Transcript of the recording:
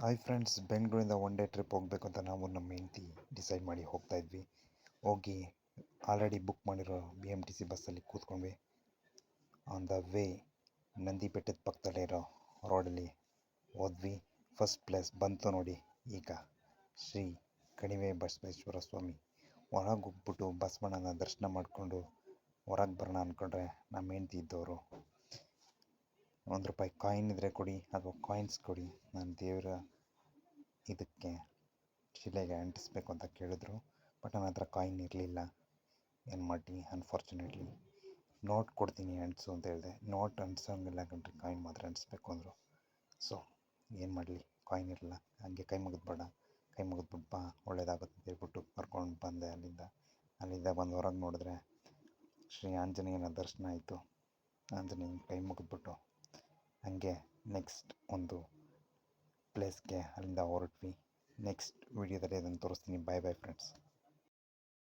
Hi friends ಬೆಂಗಳೂರಿಂದ one day trip ಹೋಗಬೇಕು ಅಂತ ನಾವು ನಮ್ಮ ಹೆಂಡತಿ ಡಿಸೈಡ್ ಮಾಡಿ ಹೋಗ್ತಾ ಇದ್ವಿ. ಹೋಗಿ ಆಲ್ರೆಡಿ ಬುಕ್ ಮಾಡಿರೋ ಬಿ ಎಂ ಟಿ ಸಿ ಬಸ್ಸಲ್ಲಿ ಕೂತ್ಕೊಂಡ್ವಿ. ಆನ್ ದ ವೇ ನಂದಿ ಬೆಟ್ಟದ ಪಕ್ಕದಲ್ಲೇ ಇರೋ ರೋಡಲ್ಲಿ ಹೋದ್ವಿ. ಫಸ್ಟ್ ಪ್ಲೇಸ್ ಬಂತು ನೋಡಿ ಈಗ ಶ್ರೀ ಕಣಿವೆ ಬಸವೇಶ್ವರ ಸ್ವಾಮಿ. ಹೊರಗೆ ಹೋಗ್ಬಿಟ್ಟು ಬಸವಣ್ಣನ ದರ್ಶನ ಮಾಡಿಕೊಂಡು ಹೊರಗೆ ಬರೋಣ ಅಂದ್ಕೊಂಡ್ರೆ ನಮ್ಮ ಹೆಂಡತಿ ಇದ್ದವರು ಒಂದು ರೂಪಾಯಿ ಕಾಯಿನ್ ಇದ್ದರೆ ಕೊಡಿ ಅಥವಾ ಕಾಯಿನ್ಸ್ ಕೊಡಿ. ನಾನು ದೇವರ ಇದಕ್ಕೆ ಶಿಲೆಗೆ ಅಂಟಿಸ್ಬೇಕು ಅಂತ ಕೇಳಿದ್ರು. ಬಟ್ ನನ್ನ ಹತ್ರ ಕಾಯಿನ್ ಇರಲಿಲ್ಲ. ಏನು ಮಾಡಿ ಅನ್ಫಾರ್ಚುನೇಟ್ಲಿ ನೋಟ್ ಕೊಡ್ತೀನಿ ಅಂಟಿಸು ಅಂತ ಹೇಳಿದೆ. ನೋಟ್ ಅಂಟಿಸೋಂಗಿಲ್ಲ ಕಣ್ರಿ ಕಾಯಿನ್ ಮಾತ್ರ ಅಂಟಿಸ್ಬೇಕು ಅಂದರು. ಸೊ ಏನು ಮಾಡಲಿ? ಕಾಯಿನ್ ಇರಲಿಲ್ಲ. ಹಾಗೆ ಕೈ ಮುಗಿದ್ಬೇಡ ಕೈ ಮುಗಿದ್ಬಿಟ್ಟು ಬಾ. ಒಳ್ಳೇದಾಗುತ್ತೆ ಅಂತ ಹೇಳ್ಬಿಟ್ಟು ಕರ್ಕೊಂಡು ಬಂದೆ ಅಲ್ಲಿಂದ. ಅಲ್ಲಿಂದ ಬಂದು ಹೊರಗೆ ನೋಡಿದ್ರೆ ಶ್ರೀ ಆಂಜನೇಯನ ದರ್ಶನ ಆಯಿತು. ಆಂಜನೇಯನ ಕೈ ಮುಗಿದ್ಬಿಟ್ಟು ಹಾಗೆ ನೆಕ್ಸ್ಟ್ ಒಂದು ಪ್ಲೇಸ್ಗೆ ಅಲ್ಲಿಂದ ಹೊರಟ್ವಿ. ನೆಕ್ಸ್ಟ್ ವೀಡಿಯೋದಲ್ಲಿ ಅದನ್ನು ತೋರಿಸ್ತೀನಿ. ಬಾಯ್ ಬಾಯ್ ಫ್ರೆಂಡ್ಸ್